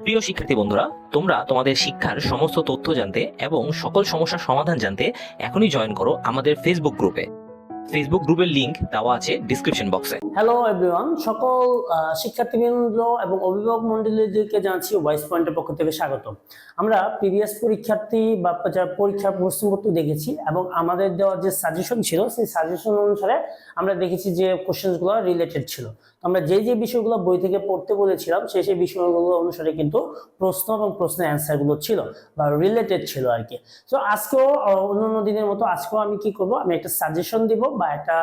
প্রিয় শিক্ষার্থী বন্ধুরা, তোমরা তোমাদের শিক্ষার সমস্ত তথ্য জানতে এবং সকল সমস্যার সমাধান জানতে এখনই জয়েন করো আমাদের ফেসবুক গ্রুপে ফেসবুক গ্রুপের লিংক দেওয়া আছে ডিসক্রিপশন বক্সে হ্যালো এভরিওয়ান সকল শিক্ষার্থীবৃন্দ এবং অভিভাবক মন্ডলীদেরকে জানাচ্ছি ওয়াইস পয়েন্টের পক্ষ থেকে স্বাগত। আমরা প্রিভিয়াস পরীক্ষার্থী বা যারা পরীক্ষার প্রশ্নপত্র দেখেছি এবং আমাদের দেওয়া যে সাজেশন ছিল, সেই সাজেশন অনুসারে আমরা দেখেছি যে কোশ্চেনগুলো রিলেটেড ছিল। আমরা যে যে বিষয়গুলো বই থেকে পড়তে বলেছিলাম, সেই সেই বিষয়গুলো অনুসারে কিন্তু প্রশ্ন এবং প্রশ্নের অ্যান্সারগুলো ছিল বা রিলেটেড ছিল আর কি। তো আজকেও অন্যান্য দিনের মতো আজকেও আমি কি করব? আমি একটা সাজেশন দিব বা একটা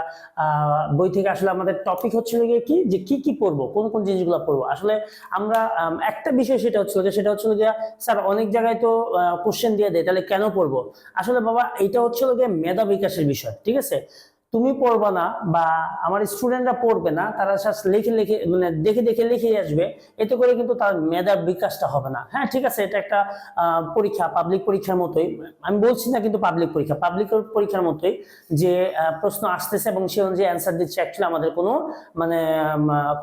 বই থেকে আসলে আমাদের টপিক হচ্ছিল গিয়ে কি? যে কি কি পড়ব? কোন কোন জিনিসগুলো পড়ব? আসলে আমরা একটা বিষয় সেটা হচ্ছিল যে সেটা হচ্ছিল গিয়ে, স্যার অনেক জায়গায় তো কোশ্চেন দিয়ে দেয়, তাহলে কেন পড়ব? আসলে বাবা এটা হচ্ছিল গিয়ে মেধা বিকাশের বিষয়, ঠিক আছে? তুমি পড়বা না বা আমার স্টুডেন্টরা পড়বে না, তারা just লিখে লিখে মানে দেখে দেখে লিখে আসবে, এতে করে কিন্তু তার মেধার বিকাশটা হবে না। হ্যাঁ ঠিক আছে, এটা একটা পরীক্ষা পাবলিক পরীক্ষার মতোই। আমি বলছি না কিন্তু পাবলিক পরীক্ষা। পাবলিক পরীক্ষার মতোই যে প্রশ্ন আসতেছে এবং সে অনুযায়ী অ্যান্সার দিচ্ছে অ্যাকচুয়ালি আমাদের কোনো মানে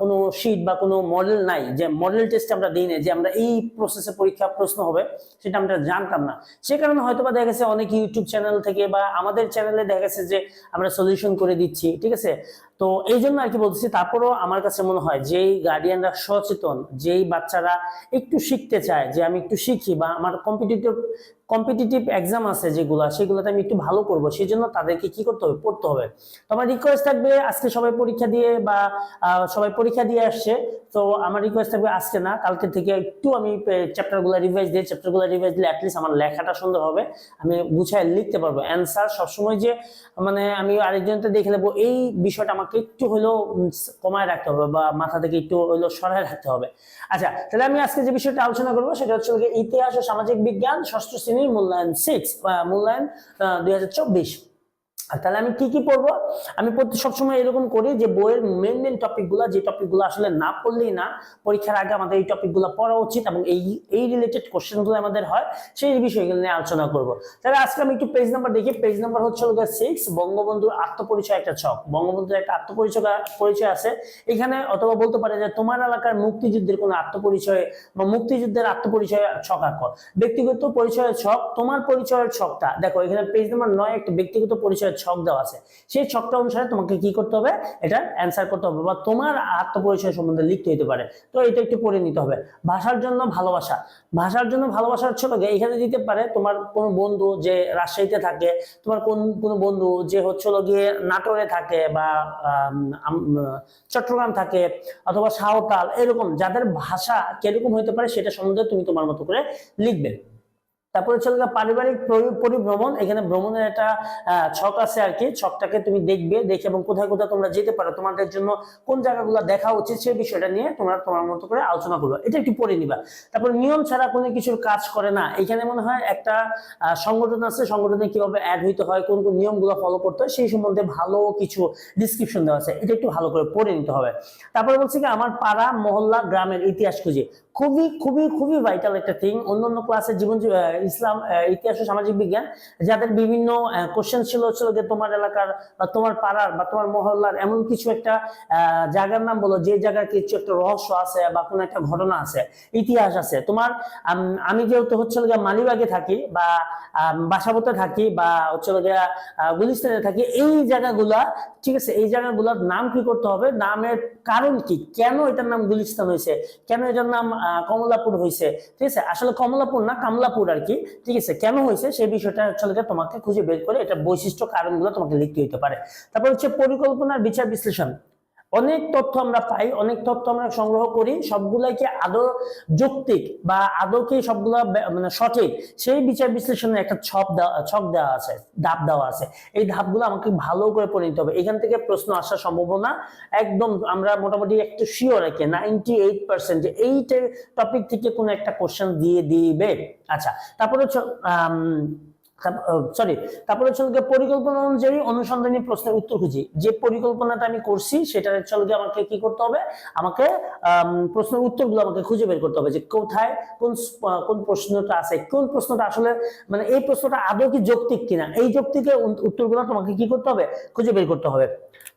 কোনো শিট বা কোনো মডেল নাই। যে মডেল টেস্ট আমরা দিই না যে আমরা এই প্রসেসে পরীক্ষা প্রশ্ন হবে, সেটা আমরা জানতাম না। সে কারণে হয়তো বা দেখা গেছে অনেক ইউটিউব চ্যানেল থেকে বা আমাদের চ্যানেলে দেখা গেছে যে, আমরা সলিউশন করে দিচ্ছি ঠিক আছে? তো এই জন্য আর কি বলতেছি, তারপরেও আমার কাছে মনে হয় যেই গার্ডিয়ানরা সচেতন, যেই বাচ্চারা একটু শিখতে চায় যে আমি একটু শিখি বা আমার কম্পিটিটিভ কম্পিটিটিভ এক্সাম আছে যেগুলো, সেগুলোতে আমি একটু ভালো করব সেই জন্য তাদেরকে কি করতে হবে? পড়তে হবে। তো আমার রিকোয়েস্ট থাকবে আজকে সবাই পরীক্ষা দিয়ে বা সবাই পরীক্ষা দিয়ে আসছে। তো আমার রিকোয়েস্ট থাকবে আজকে না, কালকে থেকে একটু আমি চ্যাপ্টারগুলো রিভাইজ দিই চ্যাপ্টারগুলো রিভাইজ দিলে অ্যাটলিস্ট আমার লেখাটা সুন্দর হবে। আমি গুছায় লিখতে পারব। অ্যান্সার সবসময় যে মানে আমি আরেকজনকে দেখে নেব, এই বিষয়টা আমাকে একটু হলেও কমায় রাখতে হবে বা মাথা থেকে একটু হলেও সরায় রাখতে হবে। আচ্ছা তাহলে আমি আজকে যে বিষয়টা আলোচনা করব সেটা হচ্ছে ইতিহাস ও সামাজিক বিজ্ঞান ষষ্ঠ শ্রেণির মূল্যায়ন সিক্স মূল্যায়ন দুই হাজার চব্বিশ। আর তাহলে আমি কি কি পড়ব? আমি প্রতি সবসময় এরকম করি যে বইয়ের মেন মেন টপিকগুলো যে টপিকগুলো আসলে না পড়লেই না, পরীক্ষার আগে আমাদের এই টপিকগুলো পড়া উচিত এবং এই এই রিলেটেড কোশ্চেনগুলো আমাদের হয়, সেই বিষয়গুলো নিয়ে আলোচনা করব। তাহলে আজকে আমি একটু পেজ নাম্বার দেখি। পেজ নাম্বার হচ্ছে সিক্স বঙ্গবন্ধুর আত্মপরিচয় একটা ছক। বঙ্গবন্ধুর একটা আত্মপরিচয় পরিচয় আছে। এখানে অথবা বলতে পারে যে তোমার এলাকার মুক্তিযুদ্ধের কোনো আত্মপরিচয় বা মুক্তিযুদ্ধের আত্মপরিচয় ছক আঁকো। ব্যক্তিগত পরিচয়ের ছক, তোমার পরিচয়ের ছকটা। দেখো, এখানে পেজ নাম্বার নয়, একটা ব্যক্তিগত পরিচয়ের ছক দেওয়া আছে। সেই ছকটা অনুসারে তোমাকে কি করতে হবে? এটা অ্যান্সার করতে হবে বা তোমার আত্মপরিচয় সম্বন্ধে লিখতে হতে পারে। তো এটা একটু পড়ে নিতে হবে। ভাষার জন্য ভালোবাসা। ভাষার জন্য ভালোবাসা হচ্ছে এখানে দিতে পারে তোমার কোনো বন্ধু যে রাজশাহীতে থাকে, তোমার কোন, কোনো বন্ধু যে হচ্ছে গিয়ে নাটোরে থাকে বা চট্টগ্রাম থাকে অথবা সাঁওতাল, এরকম যাদের ভাষা কীরকম হইতে পারে সেটা সম্বন্ধে তুমি তোমার মতো করে লিখবে। তারপরে চলে গেল পারিবারিক পরিভ্রমণ, এখানে ভ্রমণের একটা ছক আছে আর কি। ছকটাকে তুমি দেখবে, দেখে এবং কোথায় কোথায় তোমরা যেতে পারো। তোমাদের জন্য কোন জায়গাগুলো দেখা উচিত সেই বিষয়টা নিয়ে তোমরা তোমার মতো করে আলোচনা করবে। এটা একটু পড়ে নিবা। তারপর নিয়ম ছাড়া কোনো কিছুর কাজ করে না। এখানে মনে হয় একটা সংগঠন আছে। সংগঠনে কীভাবে অ্যাড হইতে হয়, কোন কোন নিয়মগুলো ফলো করতে হয়, সেই সম্বন্ধে ভালো কিছু ডিসক্রিপশন দেওয়া আছে। এটা একটু ভালো করে পড়ে নিতে হবে। তারপরে বলছি কি, আমার পাড়া, মহল্লা, গ্রামের ইতিহাস খুঁজে। খুবই খুবই খুবই ভাইটাল একটা থিং অন্যান্য ক্লাসের জীবন ইসলাম ইতিহাস ও সামাজিক বিজ্ঞান, যাদের বিভিন্ন কোশ্চেন ছিল ছিল যে তোমার এলাকার বা তোমার পাড়ার বা তোমার মহল্লার এমন কিছু একটা জায়গার নাম বলো, যে জায়গার কিছু একটা রহস্য আছে বা কোনো একটা ঘটনা আছে, ইতিহাস আছে। তোমার, আমি যেহেতু হচ্ছে গিয়ে মালিবাগে থাকি বা বাসাবোতে থাকি বা হচ্ছে গিয়ে গুলিস্তানে থাকি, এই জায়গাগুলা, ঠিক আছে, এই জায়গাগুলোর নাম কি করতে হবে? নামের কারণ কি? কেন এটার নাম গুলিস্তান হয়েছে? কেন এটার নাম কমলাপুর হয়েছে? ঠিক আছে, আসলে কমলাপুর না কামলাপুর আর ঠিক আছে, কেন হয়েছে? সেই বিষয়টা হচ্ছে তোমাকে খুঁজে বের করে এটা বৈশিষ্ট্য কারণগুলো তোমাকে লিখতে হতে পারে। তারপর হচ্ছে পরিকল্পনার বিচার বিশ্লেষণ। অনেক তথ্য আমরা পাই, অনেক তথ্য আমরা সংগ্রহ করি, সবগুলাই কি আদৌ যৌক্তিক বা আদৌ কি সবগুলা মানে সঠিক? সেই বিচার বিশ্লেষণের একটা ছক দেওয়া ছক দেওয়া আছে, ধাপ দেওয়া আছে। এই ধাপগুলো আমাকে ভালো করে পড়ে নিতে হবে। এখান থেকে প্রশ্ন আসার সম্ভাবনা। একদম আমরা মোটামুটি একটু শিওর রাখি নাইনটি এইট পার্সেন্ট যে এই টপিক থেকে কোনো একটা কোশ্চেন দিয়ে দিবে। আচ্ছা তারপরে সরি তারপরে হচ্ছে পরিকল্পনা অনুযায়ী অনুসন্ধানী প্রশ্নের উত্তর খুঁজি। যে পরিকল্পনাটা আমি করছি সেটা হচ্ছে গিয়ে আমাকে কি করতে হবে? আমাকে আম, প্রশ্নের উত্তরগুলো আমাকে খুঁজে বের করতে হবে যে কোথায় কোন কোন প্রশ্নটা আছে কোন প্রশ্নটা আসলে মানে এই প্রশ্নটা আদৌ কি যৌক্তিক কিনা? এই যৌক্তিকের উত- উত্তরগুলো তোমাকে কি করতে হবে? খুঁজে বের করতে হবে।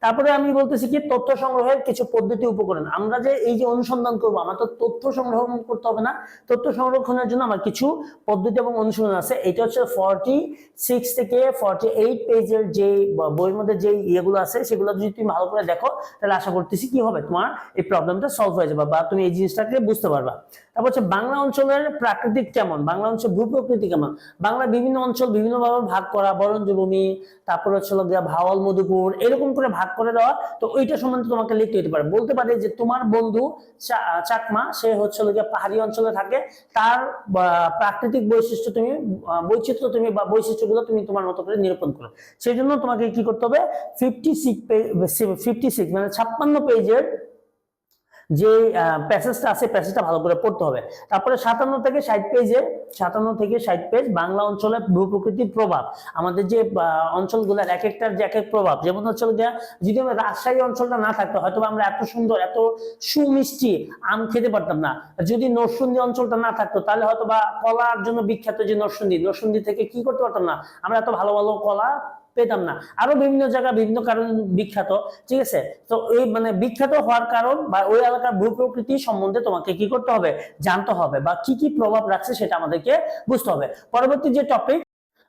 তারপরে আমি বলতেছি কি, তথ্য সংগ্রহের কিছু পদ্ধতি উপকরণ। আমরা যে এই যে অনুসন্ধান করব, আমার তো তথ্য সংগ্রহ করতে হবে না। তথ্য সংরক্ষণের জন্য আমার কিছু পদ্ধতি এবং অনুশীলন আছে। এটা হচ্ছে ফর্টি সিক্স থেকে ফর্টি এইট পেজের যে বইয়ের মধ্যে যে ইয়েগুলো আছে, সেগুলো যদি তুমি ভালো করে দেখো, তাহলে আশা করতেছি কি হবে? তোমার এই প্রবলেমটা সলভ হয়ে যাবে বা তুমি এই জিনিসটাকে বুঝতে পারবা। তারপর হচ্ছে বাংলা অঞ্চলের প্রাকৃতিক কেমন? বাংলা অঞ্চল ভূপ্রকৃতি কেমন? বাংলা বিভিন্ন অঞ্চল বিভিন্নভাবে ভাগ করা বরঞ্জভূমি তারপর হচ্ছে গিয়া ভাওয়াল, মধুপুর, এরকম করে ভাগ করে দেওয়া, তো ওইটা সম্বন্ধে তোমাকে লিখতে হতে পারে। বলতে পারে যে তোমার বন্ধু চাকমা, সে হচ্ছে গিয়া পাহাড়ি অঞ্চলে থাকে, তার প্রাকৃতিক বৈশিষ্ট্য তুমি বৈচিত্র্য তুমি বা বৈশিষ্ট্যগুলো তুমি তোমার মতো করে নিরূপণ করো। সেই জন্য তোমাকে কি করতে হবে ফিফটি সিক্স ফিফটি সিক্স মানে ছাপ্পান্ন পেজের যে প্যাসেজটা আছে প্যাসেজটা ভালো করে পড়তে হবে। তারপরে সাতান্ন থেকে ষাট পেজে সাতান্ন থেকে ষাট পেজ বাংলা অঞ্চলে ভূপ্রকৃতির প্রভাব। আমাদের যে অঞ্চলগুলোর এক একটার যে এক এক প্রভাব, যেমন হচ্ছে যদি আমরা রাজশাহী অঞ্চলটা না থাকতো হয়তো আমরা এত সুন্দর, এত সুমিষ্টি আম খেতে পারতাম না। যদি নরসুন্দি অঞ্চলটা না থাকতো, তাহলে হয়তো বা কলার জন্য বিখ্যাত যে নরসুন্দি নরসুন্দি থেকে কি করতে পারতাম না? আমরা এত ভালো ভালো কলা পেতাম না। আরও বিভিন্ন জায়গা বিভিন্ন কারণ বিখ্যাত, ঠিক আছে? তো এই মানে বিখ্যাত হওয়ার কারণ বা ওই এলাকার ভূপ্রকৃতি সম্বন্ধে তোমাকে কি করতে হবে? জানতে হবে বা কি কি প্রভাব রাখছে সেটা আমাদেরকে বুঝতে হবে। পরবর্তী যে টপিক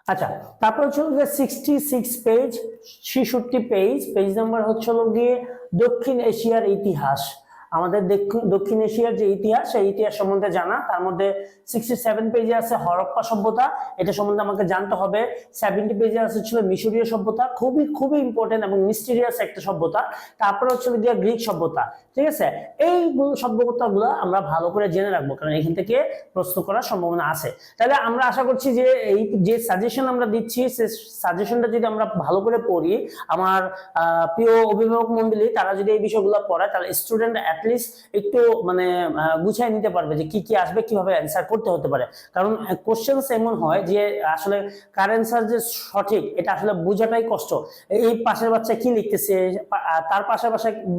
আচ্ছা তারপর হচ্ছে যে সিক্সটি সিক্স পেজ ছেষট্টি পেজ পেজ নাম্বার হচ্ছে গিয়ে দক্ষিণ এশিয়ার ইতিহাস। আমাদের দক্ষিণ- এশিয়ার যে ইতিহাস, সেই ইতিহাস সম্বন্ধে জানা। তার মধ্যে সিক্সটি সেভেন পেজে আছে হরপ্পা সভ্যতা। এটা সম্বন্ধে আমাকে জানতে হবে। সেভেন্টি পেজে আছে ছিল মিশরীয় সভ্যতা। খুবই খুবই ইম্পর্টেন্ট এবং মিস্টিরিয়াস একটা সভ্যতা। তারপরে হচ্ছে গিয়ে গ্রিক সভ্যতা। ঠিক আছে? এই সভ্যতা গুলো আমরা ভালো করে জেনে রাখব, কারণ এখান থেকে প্রশ্ন করার সম্ভাবনা আছে। তাহলে আমরা আশা করছি যে এই যে সাজেশন আমরা দিচ্ছি, সে সাজেশনটা যদি আমরা ভালো করে পড়ি, আমার প্রিয় অভিভাবক মন্ডলী, তারা যদি এই বিষয়গুলো পড়ায়, তাহলে স্টুডেন্ট অ্যাটলিস্ট একটু মানে গুছিয়ে নিতে পারবে যে কি কি আসবে, কীভাবে অ্যান্সার করতে হতে পারে। কারণ কোশ্চেন এমন হয় যে আসলে যে সঠিক, এটা আসলে বোঝাটাই কষ্ট। এই পাশের বাচ্চা কি লিখতেছে তার পাশের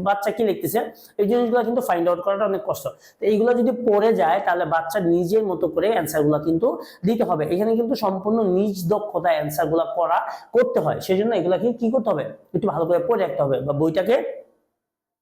বাচ্চা কি লিখতেছে, এই জিনিসগুলো কিন্তু ফাইন্ড আউট করাটা অনেক কষ্ট। তো এইগুলো যদি পড়ে যায়, তাহলে বাচ্চা নিজের মতো করে অ্যান্সারগুলা কিন্তু দিতে হবে। এখানে কিন্তু সম্পূর্ণ নিজ দক্ষতায় অ্যান্সারগুলা করা করতে হয়। সেই জন্য এগুলাকে কি করতে হবে? একটু ভালো করে পড়ে রাখতে হবে। বা বইটাকে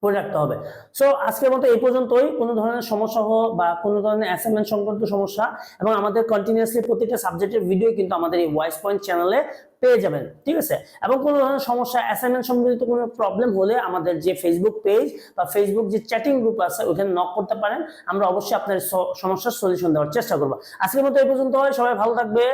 পড়ে রাখতে হবে। সো আজকের মতো এই পর্যন্তই। কোনো ধরনের সমস্যা হোক বা কোনো ধরনের অ্যাসাইনমেন্ট সংক্রান্ত সমস্যা এবং আমাদের কন্টিনিউয়াসলি প্রত্যেকটা সাবজেক্টের ভিডিও কিন্তু আমাদের এই ভয়েস পয়েন্ট চ্যানেলে পেয়ে যাবেন, ঠিক আছে? এবং কোনো ধরনের সমস্যা অ্যাসাইনমেন্ট সম্বন্ধিত কোনো প্রবলেম হলে আমাদের যে ফেসবুক পেজ বা ফেসবুক যে চ্যাটিং গ্রুপ আছে ওখানে নক করতে পারেন। আমরা অবশ্যই আপনার সমস্যার সলিউশন দেওয়ার চেষ্টা করব। আজকের মতো এই পর্যন্ত হয় সবাই ভালো থাকবে।